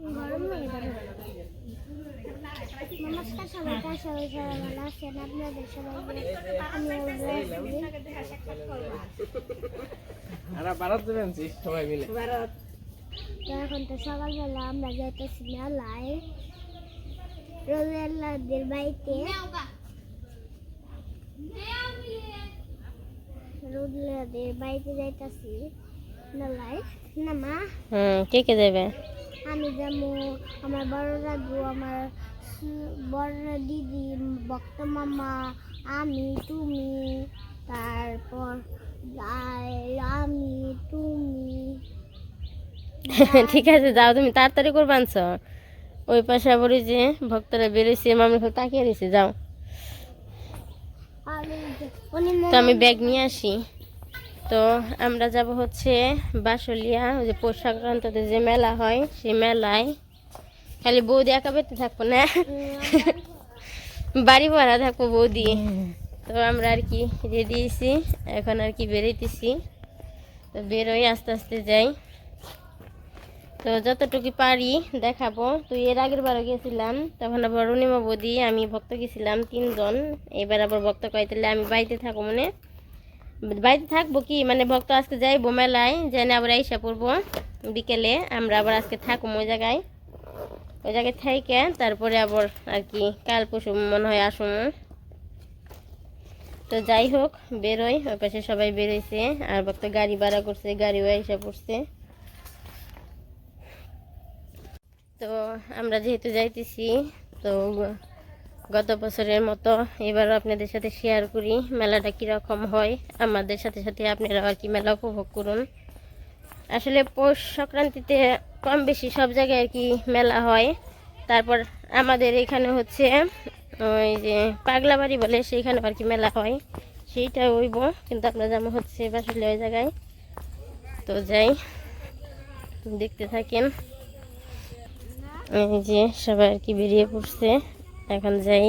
গরম নমস্কার সবাইকে সবাই সবাই ভালো আছেন আপনাদের সবাই আমি ভারত। যাবেন সবাই মিলে তো এখন তো সকালবেলা আমরা যাইতেছি মেলায় রোজেল্লাদের বাড়িতে। রোজেল্লাদের বাড়িতে যাইতেছি মেলায় না মা। হুম কে কে যাবে? আমি যেমন আমার বড় দাদু আমার বড় দিদি ভক্ত মামা আমি তুমি তারপর আমি তুমি। ঠিক আছে যাও তুমি তাড়াতাড়ি করবে আনছ। ওই পাশে আবার যে ভক্তরা বেরোইছে মামি খুব তাকিয়ে রয়েছে যাও। আমি তো আমি ব্যাগ নিয়ে আসি। তো আমরা যাব হচ্ছে বাসলিয়া, ওই যে পৌষ সংক্রান্ততে যে মেলা হয়, সেই মেলায়। খালি বৌদি একা বেরতে থাকব না? বাড়ি ভরা থাকব বৌদি। তো আমরা আর কি রেডি হয়েছি, এখন আর কি বেরোইতেছি। তো বেরোই আস্তে আস্তে যাই। তো যতটুকু পারি দেখাবো। তো এর আগের বারও গেছিলাম, তখন আবার অরুণিমা বৌদি, আমি ভক্ত গেছিলাম তিনজন। এবার আবার ভক্ত কইতেলে আমি বাড়িতে থাকব মানে। বাড়িতে থাকব কি? মানে ভক্ত আজকে যাইবো মেলায় জেনে আবার আইসা পড়ব। বিকেলে আমরা আবার আজকে থাকব ওই জায়গায়। ওই জায়গায় থাইকে, তারপরে আবার আর কি, কাল পরশু মনে হয় আসুন তো যাই হোক, বেরোই, ওই পাশে সবাই বেরোইছে, আর ভক্ত গাড়ি ভাড়া করছে, গাড়িও আইসা পড়ছে। তো আমরা যেহেতু যাইতেছি, তো গত বছরের মতো এবারও আপনাদের সাথে শেয়ার করি, মেলাটা কীরকম হয়, আমাদের সাথে সাথে আপনারাও আর কি মেলা উপভোগ করুন। আসলে পৌষ সংক্রান্তিতে কম বেশি সব জায়গায় আর কি মেলা হয়। তারপর আমাদের এখানে হচ্ছে ওই যে পাগলা বাড়ি বলে সেইখানে আর কি মেলা হয়। সেইটা হইব, কিন্তু আমরা যেমন হচ্ছে বাসলে ওই জায়গায়। তো যাই, দেখতে থাকেন। এই যে সবাই আর কি বেরিয়ে পড়ছে। এখন যাই।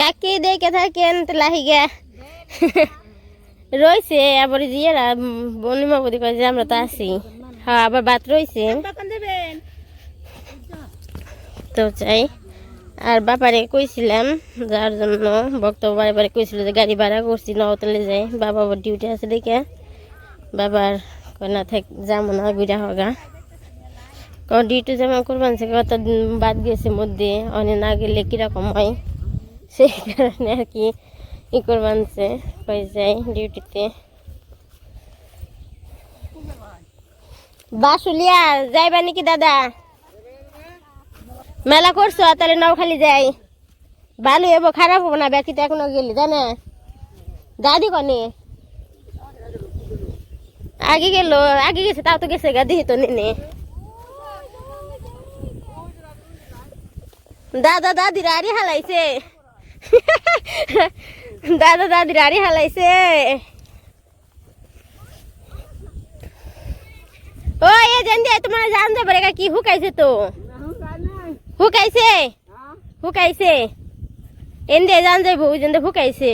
কাকি দেখে থাকেন লাহিগা রয়েছে, আবার জিয়েরা বনিমা বদি কয় যে আমরা তো আছি। হ্যাঁ আবার বাত রয়েছে। তো চাই আর বাবারে কইছিলাম, যার জন্য বক্তব্য বারে বারে কইছিল যে গাড়ি ভাড়া করছি, নওতলে যাই। বাবা ডিউটি আছে দেখে। বাবার না থাক যাব না ঘুরা হগা। কারণ ডিউটি যেমন করবান সে কত বাদ গেছে মধ্যে অনেক না গেলে কীরকম হয়? সেই কারণে আর কি ই করবানছে কই যাই ডিউটিতে বাসুলিয়া, যাইবা নাকি দাদা? মেলা করছ তাহলে নাও খালি যাই। ভালো হব খারাপ হব না ব্যাকিতে এখনও গেলি, জানে? দাদি কনে? আগে গেল, আগে গেছে, তাও তো গেছে গা, দিহি তো নেনে। দাদা দাদির আড়ি হালাইছে। দাদা দাদির আড়ি হালাইছে। ও এ জান দিয়ে তোমার জান যাবে রে কি হুকাইছে তো? হুকাইছে? হুকাইছে? এন্দে জান যাইব ওই জন্য হুকাইছে।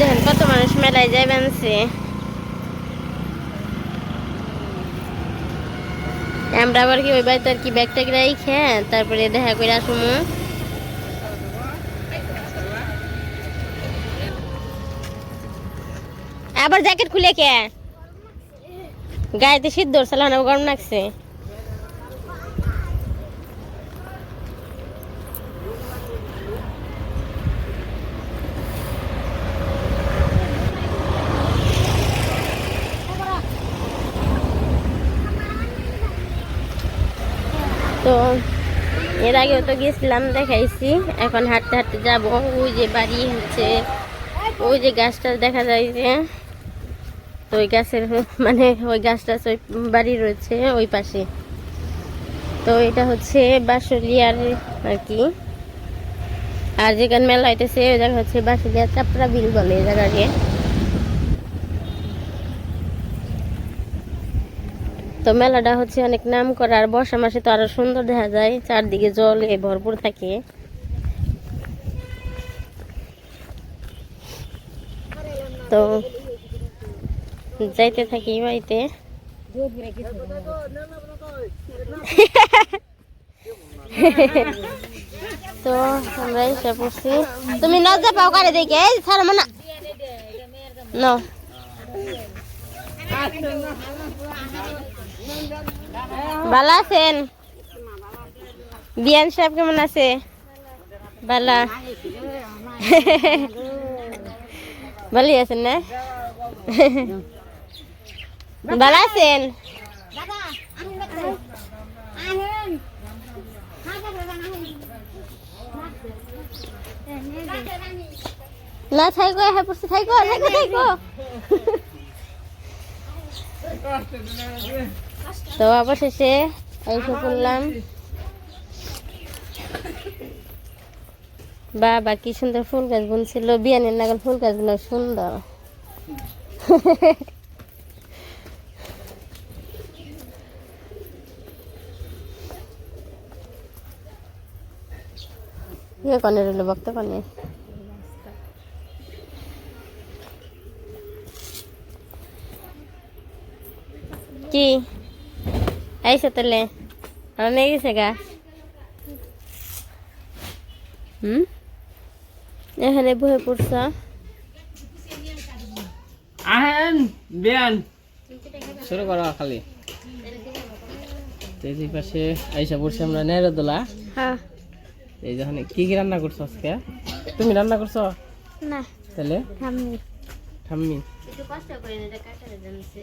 দেখেন কত মানুষ মেলায় যায় বানছে। আমরা আবার কি ওই বাড়িতে আর কি ব্যাগ ট্যাগ রাইখে তারপরে দেখা করে আসুমু। আবার জ্যাকেট খুলে কে? গায়েতে শীত ধরছিল গরম লাগছে। তো এর আগেও তো গেছিলাম, দেখাইছি। এখন হাঁটতে হাঁটতে যাব। ওই যে বাড়ি হচ্ছে, ওই যে গাছটা দেখা যায় যে, তো ওই গাছের মানে ওই গাছটা ওই বাড়ি রয়েছে, ওই পাশে। তো এটা হচ্ছে বাসলিয়ার আর কি। আর যেখানে মেলা হইতেছে, ওই জায়গা হচ্ছে বাসলিয়া চাপড়া বিল বলে, এই জায়গাকে তো মেলাটা হচ্ছে অনেক নাম করা আর বর্ষা মাসে তো আরও সুন্দর দেখা যায়, চারদিকে জলে ভরপুর থাকে। তো যাইতে থাকি বাড়িতে। তো আমরা এসে পড়ছি। তুমি লজ্জা পাও কারে দেখে? ছাড় ন। ভালো আছেন? বিয়ান সাহেব কেমন আছে? ভালো। ভালোই আছেন না? ভালো আছেন? না, থাইকো হ্যাঁ পড়ছে, থাইকো থাইকো থাইকো। তো অবশেষে এসে পড়লাম বাবা, কি সুন্দর ফুল গাছ বুনছিল। বিয়ানের নাগাল ফুল গাছগুলো সুন্দর। কনে রইল বক্ত কনে কি? আইসো তাহলে আমার নিয়ে গেছে গা। হুম? এখানে বহে পড়ছ। আহেন বিয়ান। শুরু করো খালি। এই পাশে আইসা পড়ছি আমরা নেহরদোলা হ্যাঁ। এই যখন কি কি রান্না করছ আজকে? তুমি রান্না করছ? না। তাহলে? আমি ঠাম্মি। একটু কষ্ট করে এটা কাটারে জানছে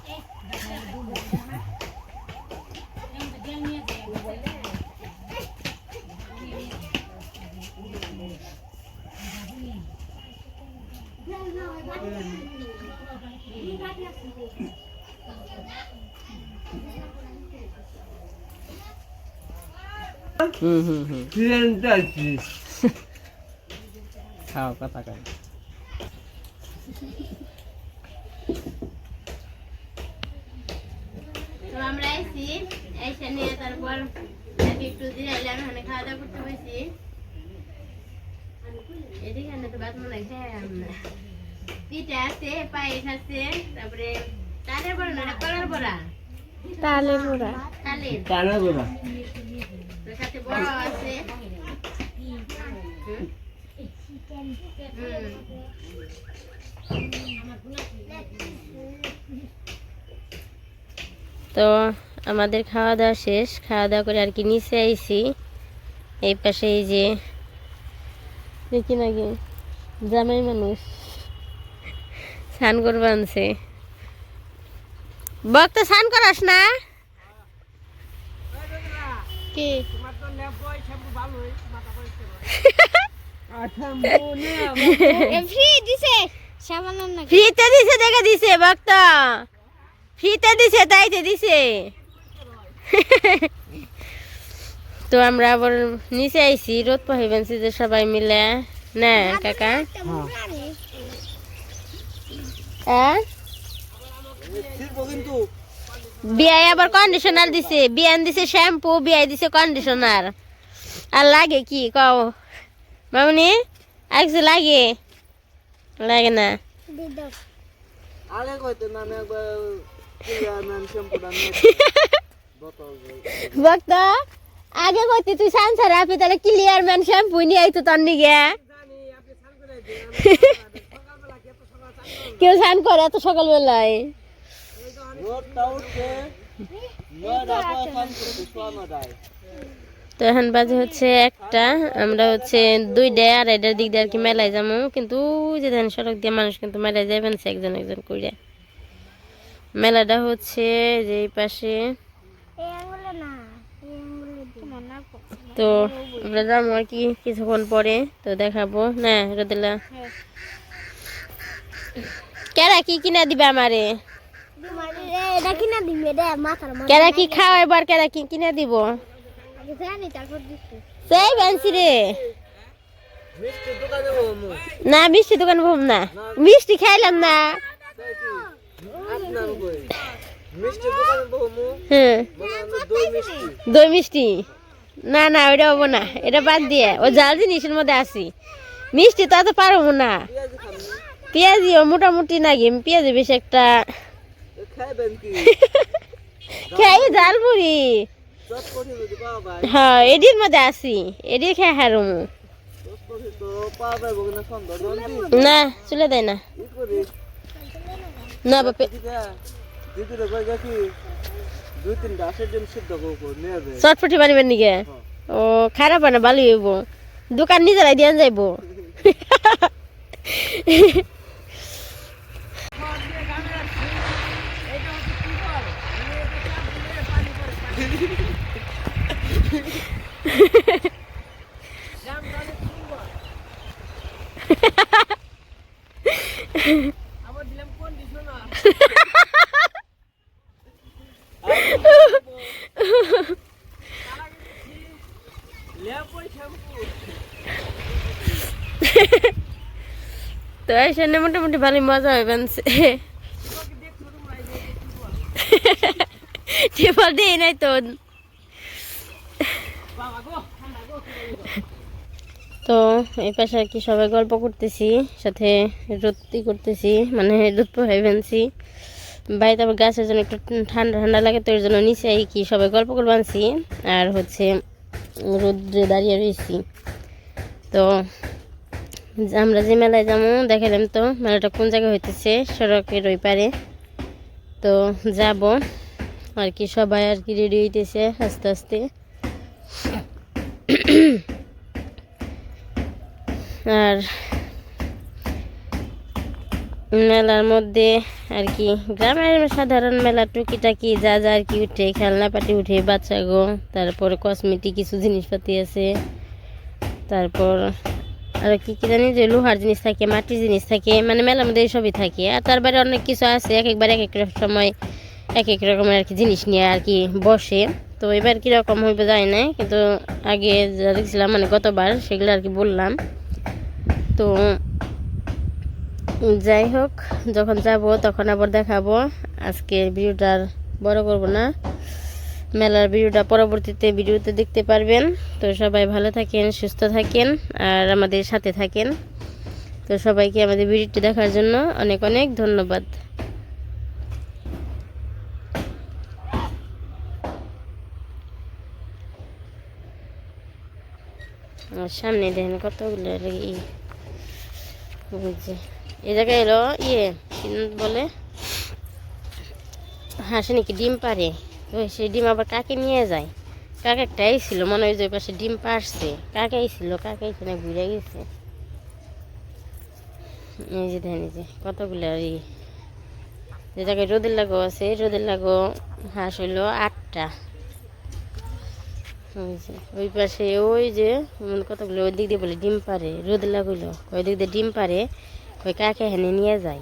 হুম হুম হুম খাও কথা খাও তো আমরা আইছি নিয়ে তারপর জিরাইলাম এখানে খাওয়া দাওয়া করতে বসি। এদিকে তো বাদ মনে হয় আমরা আছে পায়েস আছে তারপরে তালের বড়া না কলার বড়া? তালের সাথে বড় আছে। তো আমাদের খাওয়া দাওয়া শেষ। খাওয়া দাওয়া করে আর কি নিচে আইছি। এই পাশে এই যে দেখি নাকি জামাই মানুষ। স্নান করবে আনছে। বক তো স্নান করাস না? কি? দিছে। ফ্রিতে দিছে দেখে দিছে ভক্ত ফ্রিতে দিছে তাইতে দিছে। তো আমরা আবার নিচে আইছি রোদ পাইবেনছি যে সবাই মিলে। না কাকা। হ্যাঁ? বিয়ায় আবার কন্ডিশনার দিছে বিয়ান দিছে শ্যাম্পু বিয়াই দিছে কন্ডিশনার আর লাগে কি কও? মামনি আজকে লাগে? লাগে না। ভক্ত আগে কইতে তুই সানসার আপনি তাহলে ক্লিয়ার ম্যান শ্যাম্পু নিয়ে আইতো তোর নিগে? কেউ স্নান করে এত সকালবেলায়? তো এখন বাজে হচ্ছে একটা আমরা হচ্ছে দুই ডে আড়াইটার দিক দিয়ে আর কি মেলায় যাব কিন্তু যে ধান সড়ক দিয়ে মানুষ কিন্তু মেলায় যাবেন সে একজন একজন করে মেলাটা হচ্ছে যে এই পাশে। তো আমরা যাব আর কি কিছুক্ষণ পরে তো দেখাবো। না রোদেলা। কেরা কি কিনা দিবে আমারে? কেরা কি খাওয়াইবার কেরা কি কিনা দিব। সেই বানছি রে। মিষ্টি দোকানে বমু না মিষ্টি দোকান ভুম না। মিষ্টি খাইলাম না। তাই কি আপনার কই মিষ্টি দোকানে বমু হ্যাঁ। দই মিষ্টি। না না ওইটা হব না। এটা বাদ দিয়ে ও জাল জিনিসের মধ্যে আসি। মিষ্টি তা তো পারব না। পেঁয়াজিও মোটামুটি নাকি পেঁয়াজি বেশি একটা খেয়ে জাল মুড়ি হ্যাঁ এডির মধ্যে আসি। এডি খেয়ে হারুমু না চলে দেয় না। না বাপে। চটপটি বানিবেন নিকে? ও খারাপ না ভালো হইব। দোকান নিজেরাই দিয়ে যাইব। তো এই সামনে মোটামুটি ভালো মজা টিপল দিয়ে নাই তো। তো এই পাশে আর কি সবাই গল্প করতেছি, সাথে রুটি করতেছি মানে দুধ পোহাই বানছি বাড়িতে আবার গাছের জন্য একটু ঠান্ডা ঠান্ডা লাগে, তো এর জন্য নিচে আর কি সবাই গল্প করে বানছি আর হচ্ছে রোদ্রে দাঁড়িয়ে রয়েছি। তো আমরা যে মেলায় যাব দেখালাম তো, মেলাটা কোন জায়গায় হইতেছে, সড়কের ওই পারে। তো যাব, আর কি সবাই আর কি রেডি হইতেছে আস্তে আস্তে। আর মেলার মধ্যে আর কি, গ্রামের সাধারণ মেলা টুকিটাকি, যা যা আর কি উঠে, খেলনা পাটি উঠে, বাচ্চা গো, তারপর কসমেটিক কিছু জিনিসপাতি আছে, তারপর আর কি কি জানি যে লোহার জিনিস থাকে, মাটির জিনিস থাকে মানে মেলার মধ্যে এইসবই থাকে, আর তার বাইরে অনেক কিছু আছে এক একবার এক এক সময় এক এক রকমের আর কি জিনিস নিয়ে আর কি বসে, তো এবার কীরকম হইবে যায় না, কিন্তু আগে যা দেখছিলাম মানে গতবার, সেগুলো আর কি বললাম। তো যাই হোক, যখন যাব তখন আবার দেখাবো। আজকে ভিডিওটা আর বড় করব না। মেলার ভিডিওটা পরবর্তীতে ভিডিওতে দেখতে পারবেন। তো সবাই ভালো থাকেন, সুস্থ থাকেন আর আমাদের সাথে থাকেন। তো সবাইকে আমাদের ভিডিওটি দেখার জন্য অনেক অনেক ধন্যবাদ। সামনে দেখেন কতগুলো এই জায়গায় এলো ইয়ে বলে? হাসে নাকি ডিম পারে ওই সেই ডিম আবার কাকে নিয়ে যায়? কাক একটা ছিল মনে হয় যে পাশে ডিম পারছে কাকে ছিল কাকে এখানে ঘুরে গেছে? এই যে দেখেন যে কতগুলো এই যে জায়গায় রোদের লাগো আছে, রোদের লাগো হাঁস হইল আটটা। ওই যে ওই পাশে ওই যে কতগুলো ওই দিক দিয়ে বলে ডিম পারে রোদ লাগল, ওই দিক দিয়ে ডিম পারে ওই কাকে হেনে নিয়ে যায়?